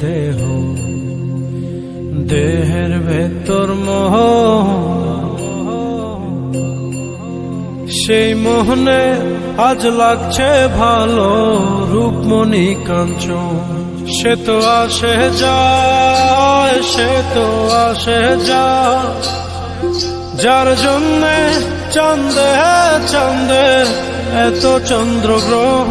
দেহ। দেহের ভেতর মোহ। সেই মোহনে আজ লাগছে ভালো রূপমণি কাঞ্চন। সে তো আসে যায়, সে তো আসে যায়। যার জন্যে চন্দে চন্দে এত চন্দ্রগ্রহ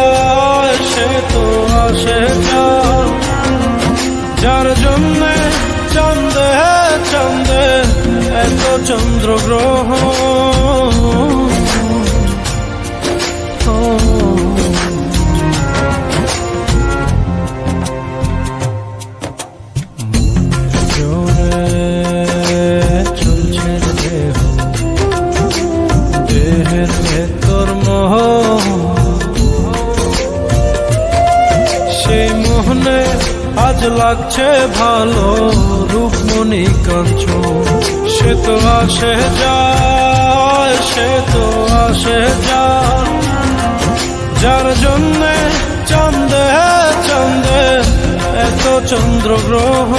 তো আসে যার জন্যে চন্দে চন্দে এত চন্দ্রগ্রহ। ভেতর মোহ। আজ লাগছে ভালো রূপমণি কাঞ্চন সে তো আসে যায়, সে তো আসে যার জন্যে চন্দে চন্দে এত চন্দ্রগ্রহ